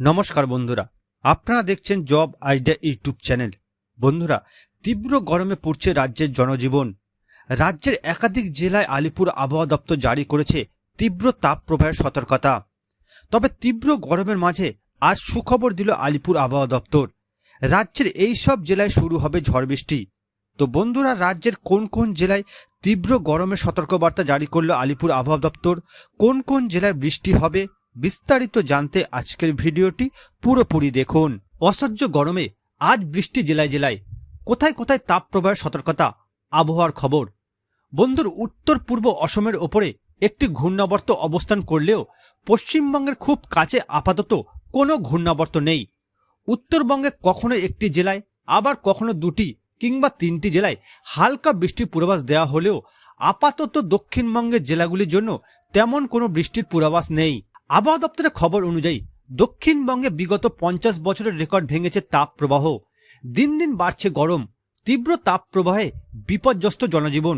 নমস্কার বন্ধুরা। আপনারা দেখছেন জব আইডিয়া ইউটিউব চ্যানেল। বন্ধুরা, তীব্র গরমে পড়ছে রাজ্যের জনজীবন। রাজ্যের একাধিক জেলায় আলিপুর আবহাওয়া দপ্তর জারি করেছে তীব্র তাপ প্রবাহের সতর্কতা। তবে তীব্র গরমের মাঝে আজ সুখবর দিল আলিপুর আবহাওয়া দপ্তর। রাজ্যের এই সব জেলায় শুরু হবে ঝড় বৃষ্টি। তো বন্ধুরা, রাজ্যের কোন কোন জেলায় তীব্র গরমের সতর্কবার্তা জারি করল আলিপুর আবহাওয়া দপ্তর? কোন কোন জেলায় বৃষ্টি হবে? বিস্তারিত জানতে আজকের ভিডিওটি পুরোপুরি দেখুন। অসহ্য গরমে আজ বৃষ্টি জেলায় জেলায়। কোথায় কোথায় তাপ প্রবাহের সতর্কতা? আবহাওয়ার খবর। বন্ধুর উত্তর পূর্ব অসমের ওপরে একটি ঘূর্ণাবর্ত অবস্থান করলেও পশ্চিমবঙ্গের খুব কাছে আপাতত কোনো ঘূর্ণাবর্ত নেই। উত্তরবঙ্গে কখনো একটি জেলায়, আবার কখনো দুটি কিংবা তিনটি জেলায় হালকা বৃষ্টির পূর্বাভাস দেওয়া হলেও আপাতত দক্ষিণবঙ্গের জেলাগুলির জন্য তেমন কোনো বৃষ্টির পূর্বাভাস নেই। আবহাওয়া দপ্তরের খবর অনুযায়ী, দক্ষিণবঙ্গে বিগত পঞ্চাশ বছরের রেকর্ড ভেঙেছে তাপ প্রবাহ দিন দিন বাড়ছে গরম, তীব্র তাপ প্রবাহে বিপর্যস্ত জনজীবন।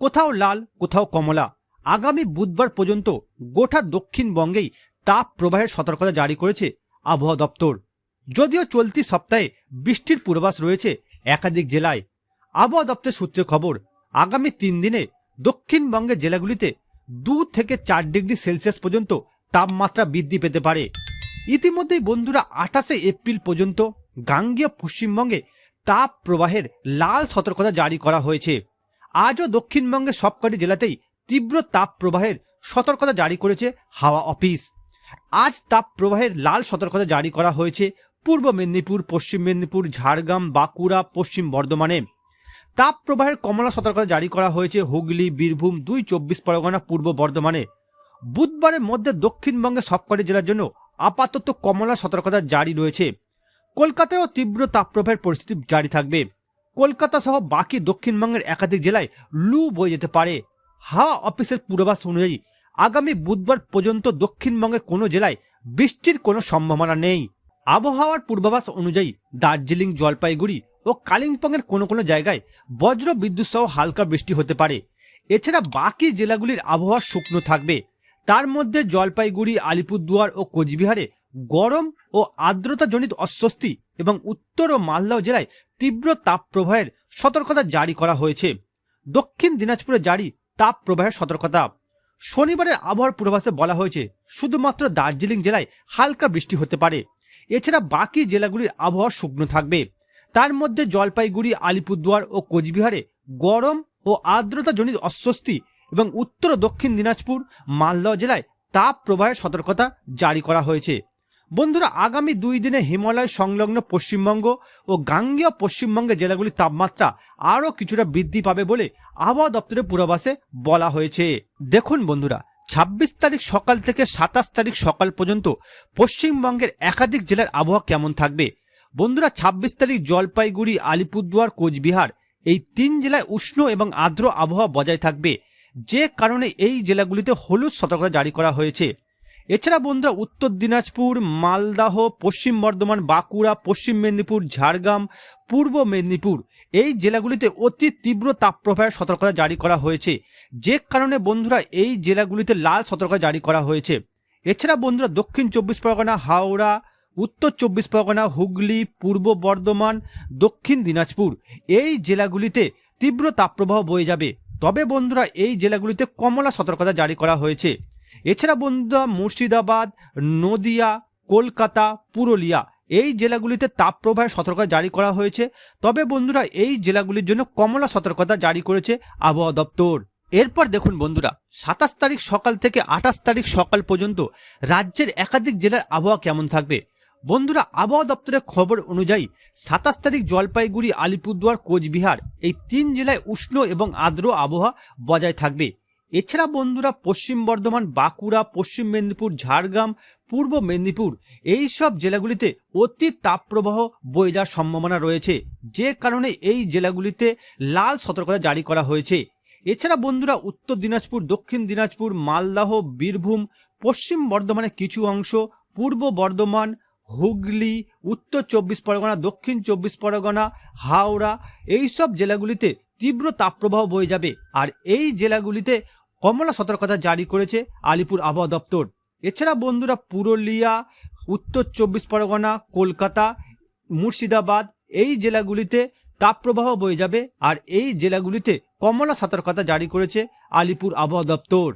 কোথাও লাল, কোথাও কমলা। আগামী বুধবার পর্যন্ত গোটা দক্ষিণবঙ্গেই তাপ প্রবাহের সতর্কতা জারি করেছে আবহাওয়া দপ্তর। যদিও চলতি সপ্তাহে বৃষ্টির পূর্বাভাস রয়েছে একাধিক জেলায়। আবহাওয়া দপ্তর সূত্রে খবর, আগামী তিন দিনে দক্ষিণবঙ্গের জেলাগুলিতে দু থেকে চার ডিগ্রি সেলসিয়াস পর্যন্ত তাপমাত্রা বৃদ্ধি পেতে পারে। ইতিমধ্যেই বন্ধুরা আঠাশে এপ্রিল পর্যন্ত গাঙ্গীয় পশ্চিমবঙ্গে তাপ প্রবাহের লাল সতর্কতা জারি করা হয়েছে। আজও দক্ষিণবঙ্গের সবকটি জেলাতেই তীব্র তাপ প্রবাহের সতর্কতা জারি করেছে হাওয়া অফিস। আজ তাপ প্রবাহের লাল সতর্কতা জারি করা হয়েছে পূর্ব মেদিনীপুর, পশ্চিম মেদিনীপুর, ঝাড়গ্রাম, বাঁকুড়া, পশ্চিম বর্ধমানে। তাপ প্রবাহের কমলা সতর্কতা জারি করা হয়েছে হুগলি, বীরভূম, দুই চব্বিশ পরগনা, পূর্ব বর্ধমানে। বুধবারের মধ্যে দক্ষিণবঙ্গের সবকটি জেলার জন্য আপাতত কমলা সতর্কতা জারি রয়েছে। কলকাতায়ও তীব্র তাপপ্রবাহের পরিস্থিতি জারি থাকবে। কলকাতা সহ বাকি দক্ষিণবঙ্গের একাধিক জেলায় লু বয়ে যেতে পারে। হাওয়া অফিসের পূর্বাভাস অনুযায়ী আগামী বুধবার পর্যন্ত দক্ষিণবঙ্গের কোনো জেলায় বৃষ্টির কোনো সম্ভাবনা নেই। আবহাওয়ার পূর্বাভাস অনুযায়ী দার্জিলিং, জলপাইগুড়ি ও কালিম্পংয়ের কোনো কোনো জায়গায় বজ্র বিদ্যুৎ সহ হালকা বৃষ্টি হতে পারে। এছাড়া বাকি জেলাগুলির আবহাওয়া শুকনো থাকবে। তার মধ্যে জলপাইগুড়ি, আলিপুরদুয়ার ও কোচবিহারে গরম ও আর্দ্রতাজনিত অস্বস্তি এবং উত্তর ও মালদহ জেলায় তীব্র তাপপ্রবাহের সতর্কতা জারি করা হয়েছে। দক্ষিণ দিনাজপুরে জারি তাপপ্রবাহের সতর্কতা। শনিবারের আবহাওয়ার পূর্বাভাসে বলা হয়েছে, শুধুমাত্র দার্জিলিং জেলায় হালকা বৃষ্টি হতে পারে। এছাড়া বাকি জেলাগুলির আবহাওয়া শুকনো থাকবে। তার মধ্যে জলপাইগুড়ি, আলিপুরদুয়ার ও কোচবিহারে গরম ও আর্দ্রতাজনিত অস্বস্তি এবং উত্তর দক্ষিণ দিনাজপুর, মালদহ জেলায় তাপ প্রবাহের সতর্কতা জারি করা হয়েছে। বন্ধুরা, আগামী দুই দিনে হিমালয় সংলগ্ন পশ্চিমবঙ্গ ও গাঙ্গেয় পশ্চিমবঙ্গের জেলাগুলির তাপমাত্রা আরও কিছুটা বৃদ্ধি পাবে বলে আবহাওয়া দপ্তরের পূর্বাভাসে বলা হয়েছে। দেখুন বন্ধুরা, ছাব্বিশ তারিখ সকাল থেকে সাতাশ তারিখ সকাল পর্যন্ত পশ্চিমবঙ্গের একাধিক জেলার আবহাওয়া কেমন থাকবে? বন্ধুরা, ছাব্বিশ তারিখ জলপাইগুড়ি, আলিপুরদুয়ার, কোচবিহার এই তিন জেলায় উষ্ণ এবং আর্দ্র আবহাওয়া বজায় থাকবে। যে কারণে এই জেলাগুলিতে হলুদ সতর্কতা জারি করা হয়েছে। এছাড়া বন্ধুরা উত্তর দিনাজপুর, মালদাহ, পশ্চিম বর্ধমান, বাঁকুড়া, পশ্চিম মেদিনীপুর, ঝাড়গ্রাম, পূর্ব মেদিনীপুর এই জেলাগুলিতে অতি তীব্র তাপপ্রবাহের সতর্কতা জারি করা হয়েছে। যে কারণে বন্ধুরা এই জেলাগুলিতে লাল সতর্কতা জারি করা হয়েছে। এছাড়া বন্ধুরা দক্ষিণ চব্বিশ পরগনা, হাওড়া, উত্তর চব্বিশ পরগনা, হুগলি, পূর্ব বর্ধমান, দক্ষিণ দিনাজপুর এই জেলাগুলিতে তীব্র তাপপ্রবাহ বয়ে যাবে। তবে বন্ধুরা এই জেলাগুলিতে কমলা সতর্কতা জারি করা হয়েছে। এছাড়া বন্ধুরা মুর্শিদাবাদ, নদিয়া, কলকাতা, পুরুলিয়া এই জেলাগুলিতে তাপপ্রবাহের সতর্কতা জারি করা হয়েছে। তবে বন্ধুরা এই জেলাগুলির জন্য কমলা সতর্কতা জারি করেছে আবহাওয়া দপ্তর। এরপর দেখুন বন্ধুরা, সাতাশ তারিখ সকাল থেকে আঠাশ তারিখ সকাল পর্যন্ত রাজ্যের একাধিক জেলার আবহাওয়া কেমন থাকবে? বন্ধুরা আবহাওয়া দপ্তরের খবর অনুযায়ী সাতাশ তারিখ জলপাইগুড়ি, আলিপুরদুয়ার, কোচবিহার এই তিন জেলায় উষ্ণ এবং আর্দ্র আবহাওয়া বজায় থাকবে। এছাড়া বন্ধুরা পশ্চিম বর্ধমান, বাঁকুড়া, পশ্চিম মেদিনীপুর, ঝাড়গ্রাম, পূর্ব মেদিনীপুর এই সব জেলাগুলিতে অতি তাপপ্রবাহ বয়ে যাওয়ার সম্ভাবনা রয়েছে। যে কারণে এই জেলাগুলিতে লাল সতর্কতা জারি করা হয়েছে। এছাড়া বন্ধুরা উত্তর দিনাজপুর, দক্ষিণ দিনাজপুর, মালদাহ, বীরভূম, পশ্চিম বর্ধমানের কিছু অংশ, পূর্ব বর্ধমান হুগলি, উত্তর চব্বিশ পরগনা, দক্ষিণ চব্বিশ পরগনা, হাওড়া এই সব জেলাগুলিতে তীব্র তাপপ্রবাহ বয়ে যাবে। আর এই জেলাগুলিতে কমলা সতর্কতা জারি করেছে আলিপুর আবহাওয়া দপ্তর। এছাড়া বন্ধুরা, পুরুলিয়া, উত্তর চব্বিশ পরগনা, কলকাতা, মুর্শিদাবাদ, এই জেলাগুলিতে তাপপ্রবাহ বয়ে যাবে। আর এই জেলাগুলিতে কমলা সতর্কতা জারি করেছে আলিপুর আবহাওয়া দপ্তর।